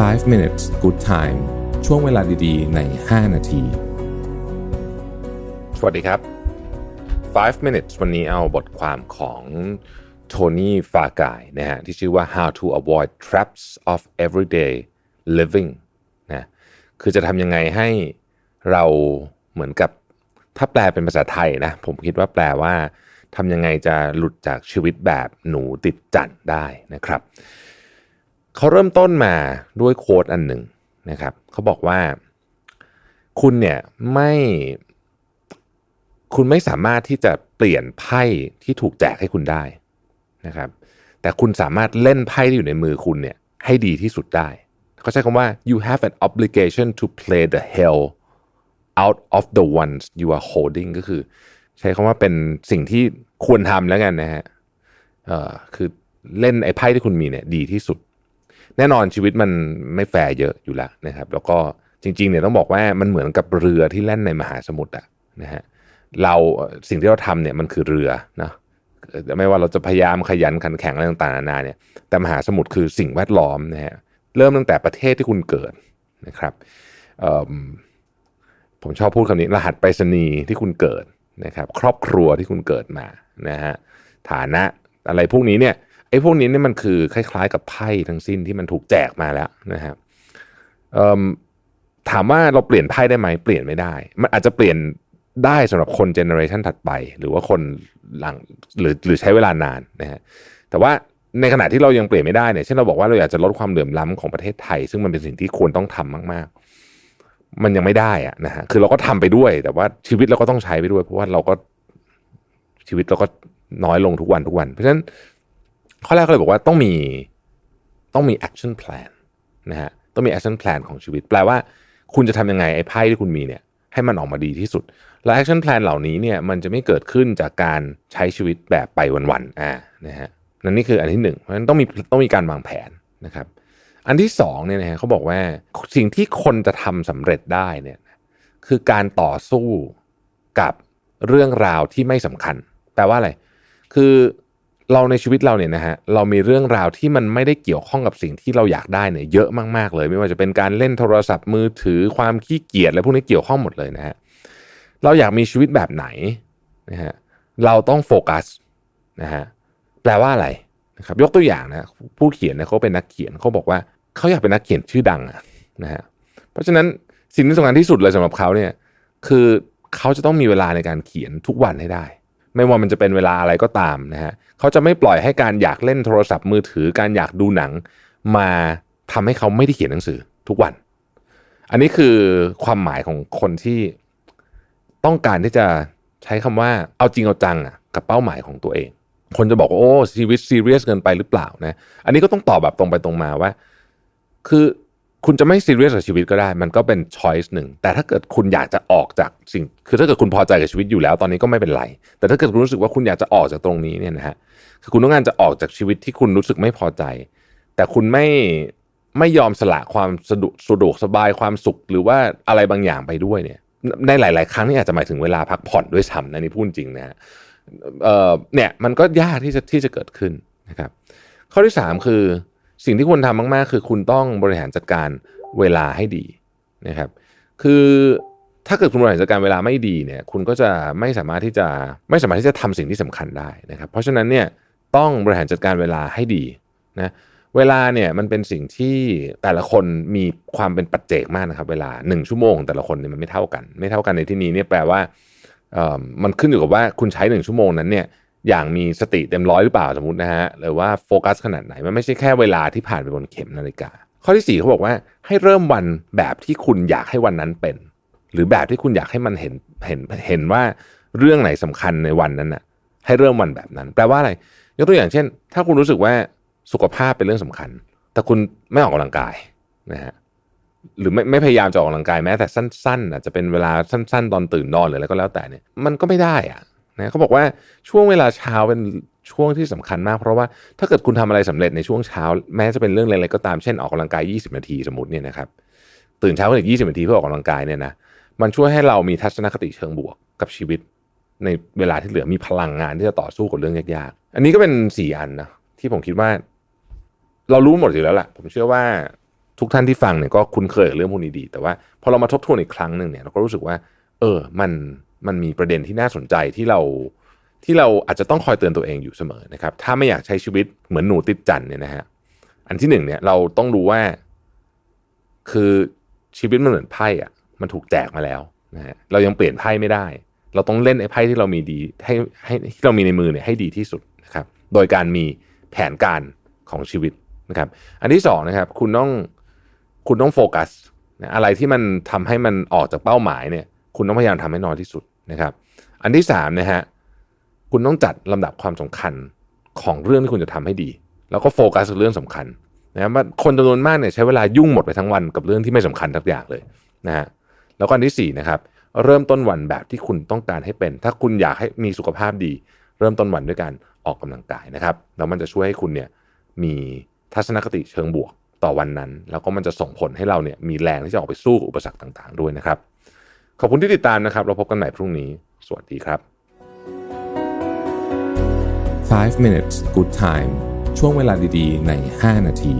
5 minutes good time ช่วงเวลาดีๆ ใน 5 นาที สวัสดีครับ 5 minutes วันนี้เอาบทความของโทนี่ฟากายนะฮะที่ชื่อว่า how to avoid traps of everyday living นะคือจะทำยังไงให้เราเหมือนกับถ้าแปลเป็นภาษาไทยนะผมคิดว่าแปลว่าทำยังไงจะหลุดจากชีวิตแบบหนูติดจันได้นะครับ เขาเริ่มต้นมาด้วยโค้ดอันหนึ่งนะครับเขาบอกว่าคุณเนี่ยไม่คุณไม่สามารถที่จะเปลี่ยนไพ่ที่ถูกแจกให้คุณได้นะครับ แต่คุณสามารถเล่นไพ่ที่อยู่ในมือคุณเนี่ยให้ดีที่สุดได้ เขาใช้คำว่า you have an obligation to play the hell out of the ones you are holding ก็คือ ใช้คำว่าเป็นสิ่งที่ควรทำแล้วกันนะฮะเออคือเล่นไอ้ไพ่ที่คุณมีเนี่ยดีที่สุด แน่นอนชีวิตมันไม่แฟร์เยอะอยู่แล้วนะครับ แล้วก็จริงๆเนี่ยต้องบอกว่ามันเหมือนกับเรือที่แล่นในมหาสมุทรอะนะฮะเราสิ่งที่เราทำเนี่ยมันคือเรือนะไม่ว่าเราจะพยายามขยันขันแข็งอะไรต่างๆนานาเนี่ยแต่มหาสมุทรคือสิ่งแวดล้อมนะฮะเริ่มตั้งแต่ประเทศที่คุณเกิดนะครับผมชอบพูดคำนี้รหัสไปรษณีย์ที่คุณเกิดนะครับ ครอบครัวที่คุณเกิดมานะฮะฐานะอะไรพวกนี้เนี่ย ไอ้พวกนี้เนี่ยมันคือคล้าย ๆ กับไพ่ทั้งสิ้นที่มันถูกแจกมาแล้วนะครับถามว่าเราเปลี่ยนไพ่ได้ไหมเปลี่ยนไม่ได้ มันอาจจะเปลี่ยนได้สำหรับคนเจเนอเรชันถัดไป หรือว่าคนหลังหรือหรือใช้เวลานานนะฮะแต่ว่าในขณะที่เรายังเปลี่ยนไม่ได้เนี่ยเช่นเราบอกว่าเราอยากจะลดความเหลื่อมล้ำของประเทศไทย ซึ่งมันเป็นสิ่งที่ควรต้องทำมาก ๆ มันยังไม่ได้อะนะฮะคือเราก็ทำไปด้วย แต่ว่าชีวิตเราก็ต้องใช้ไปด้วย เพราะว่าเราก็ชีวิตเราก็น้อยลงทุกวันทุกวัน เพราะฉะนั้น ข้อแรกก็เลยบอกว่าต้องมีต้องมี action plan นะฮะต้องมี action plan ของชีวิต แปลว่าคุณจะทำยังไงไอ้ไพ่ที่คุณมีเนี่ยให้มันออกมาดีที่สุด และ action plan เหล่านี้เนี่ยมันจะไม่เกิดขึ้นจากการใช้ชีวิตแบบไปวันๆอ่านะฮะนั่นนี่คืออันที่หนึ่งเพราะฉะนั้นต้องมีต้องมีการวางแผนนะครับ อันที่สองเนี่ยนะฮะเขาบอกว่าสิ่งที่คนจะทำสำเร็จได้เนี่ยคือการต่อสู้กับเรื่องราวที่ไม่สำคัญ แปลว่าอะไร คือ เราในชีวิตเราเนี่ยนะฮะเรามีเรื่องราวที่มันไม่ได้เกี่ยวข้องกับสิ่งที่เราอยากได้เนี่ยเยอะมากๆเลย ไม่ว่าจะเป็นการเล่นโทรศัพท์มือถือความขี้เกียจอะไรพวกนี้เกี่ยวข้องหมดเลยนะฮะเราอยากมีชีวิตแบบไหนนะฮะเราต้องโฟกัสนะฮะแปลว่าอะไรนะครับยกตัวอย่างนะผู้เขียนเนี่ยเขาเป็นนักเขียนเขาบอกว่าเขาอยากเป็นนักเขียนชื่อดังอะนะฮะเพราะฉะนั้นสิ่งที่สำคัญที่สุดเลยสำหรับเขาเนี่ยคือเขาจะต้องมีเวลาในการเขียนทุกวันให้ได้ ไม่ว่ามันจะเป็นเวลาอะไรก็ตามนะฮะเขาจะไม่ปล่อยให้การอยากเล่นโทรศัพท์มือถือ การอยากดูหนัง มาทำให้เขาไม่ได้เขียนหนังสือทุกวัน อันนี้คือความหมายของคนที่ต้องการที่จะใช้คำว่าเอาจริงเอาจังอะกับเป้าหมายของตัวเอง คนจะบอกว่าโอ้ชีวิตซีเรียสเกินไปหรือเปล่านะ อันนี้ก็ต้องตอบแบบตรงไปตรงมาว่า คือ คุณจะไม่ซีเรียสกับชีวิตก็ได้ มันก็เป็นช้อยส์หนึ่ง แต่ถ้าเกิดคุณอยากจะออกจากสิ่ง คือถ้าเกิดคุณพอใจกับชีวิตอยู่แล้ว ตอนนี้ก็ไม่เป็นไร แต่ถ้าเกิดคุณรู้สึกว่าคุณอยากจะออกจากตรงนี้เนี่ยนะฮะ คือคุณต้องการจะออกจากชีวิตที่คุณรู้สึกไม่พอใจ แต่คุณไม่ไม่ยอมสละความสะดวกสะดวกสบายความสุขหรือว่าอะไรบางอย่างไปด้วยเนี่ย ในหลาย ๆ ครั้งนี่อาจจะหมายถึงเวลาพักผ่อนด้วยซ้ำนะนี่พูดจริงนะฮะเอ่อเนี่ยมันก็ยากที่จะที่จะเกิดขึ้นนะครับ ข้อที่สามคือ สิ่งที่ควรทำมาก ๆ คือคุณต้องบริหารจัดการเวลาให้ดีนะครับ คือถ้าเกิดคุณบริหารจัดการเวลาไม่ดีเนี่ยคุณก็จะไม่สามารถที่จะไม่สามารถที่จะทำสิ่งที่สำคัญได้นะครับ เพราะฉะนั้นเนี่ยต้องบริหารจัดการเวลาให้ดีนะเวลาเนี่ยมันเป็นสิ่งที่แต่ละคนมีความเป็นปัจเจกมากนะครับ เวลา 1 ชั่วโมง แต่ละคนเนี่ยมันไม่เท่ากัน ไม่เท่ากันในที่นี้เนี่ยแปลว่าเอ่อมันขึ้นอยู่กับว่าคุณใช้ 1 ชั่วโมงนั้นเนี่ย อย่างมีสติเต็มร้อยหรือเปล่าสมมตินะฮะหรือว่าโฟกัสขนาดไหนมันไม่ใช่แค่เวลาที่ผ่านไปบนเข็มนาฬิกา ข้อที่ 4เขาบอกว่าให้เริ่มวันแบบที่คุณอยากให้วันนั้นเป็น หรือแบบที่คุณอยากให้มันเห็นเห็นเห็นว่าเรื่องไหนสำคัญในวันนั้นน่ะให้เริ่มวันแบบนั้น แปลว่าอะไรยกตัวอย่างเช่น ถ้าคุณรู้สึกว่าสุขภาพเป็นเรื่องสำคัญ แต่คุณไม่ออกกำลังกายนะฮะหรือไม่ไม่พยายามจะออกกำลังกายแม้แต่สั้น ๆ อาจจะเป็นเวลาสั้น ๆ ตอนตื่นนอนหรืออะไรก็แล้วแต่เนี่ยมันก็ไม่ได้อะ นะเขาบอกว่าช่วงเวลาเช้าเป็นช่วงที่สำคัญมาก เพราะว่าถ้าเกิดคุณทำอะไรสำเร็จในช่วงเช้า แม้จะเป็นเรื่องเล็กๆก็ตามเช่นออกกำลังกาย 20 นาทีสมมติเนี่ยนะครับตื่นเช้าขึ้นอีก20 นาทีเพื่อออกกำลังกายเนี่ยนะมันช่วยให้เรามีทัศนคติเชิงบวกกับชีวิต ในเวลาที่เหลือมีพลังงานที่จะต่อสู้กับเรื่องยากๆ อันนี้ก็เป็นสี่อันนะที่ผมคิดว่า เรารู้หมดอยู่แล้วแหละผมเชื่อว่าทุกท่านที่ฟังเนี่ยก็คุ้นเคยกับเรื่องพวกนี้ดี แต่ว่าพอเรามาทบทวนอีกครั้งหนึ่งเนี่ยเราก็รู้สึกว่า เออมัน มันมีประเด็นที่น่าสนใจที่เราที่เราอาจจะต้องคอยเตือนตัวเองอยู่เสมอนะครับ ถ้าไม่อยากใช้ชีวิตเหมือนหนูติดจันเนี่ยนะฮะอันที่หนึ่งเนี่ยเราต้องรู้ว่า คือชีวิตมันเหมือนไพ่อะมันถูกแจกมาแล้วนะฮะเรายังเปลี่ยนไพ่ไม่ได้ เราต้องเล่นไอ้ไพ่ที่เรามีดีให้ให้ที่เรามีในมือเนี่ยให้ดีที่สุดนะครับ โดยการมีแผนการของชีวิตนะครับ อันที่สองนะครับ คุณต้องคุณต้องโฟกัสอะไรที่มันทำให้มันออกจากเป้าหมายเนี่ย คุณต้องพยายามทำให้น้อยที่สุด นะครับ อันที่สามนะฮะคุณต้องจัดลำดับความสำคัญของเรื่องที่คุณจะทำให้ดี แล้วก็โฟกัสเรื่องสำคัญนะว่าคนจำนวนมากเนี่ยใช้เวลายุ่งหมดไปทั้งวันกับเรื่องที่ไม่สำคัญทักอย่างเลยนะฮะแล้วก็อันที่สี่นะครับเริ่มต้นวันแบบที่คุณต้องการให้เป็น ถ้าคุณอยากให้มีสุขภาพดี เริ่มต้นวันด้วยการออกกำลังกายนะครับแล้วมันจะช่วยให้คุณเนี่ยมีทัศนคติเชิงบวกต่อวันนั้น แล้วก็มันจะส่งผลให้เราเนี่ยมีแรงที่จะออกไปสู้อุปสรรคต่าง ๆ ด้วยนะครับ ขอบคุณที่ติดตามนะครับ เราพบกันใหม่พรุ่งนี้ สวัสดีครับ 5 minutes good time ช่วงเวลาดีๆ ใน 5 นาที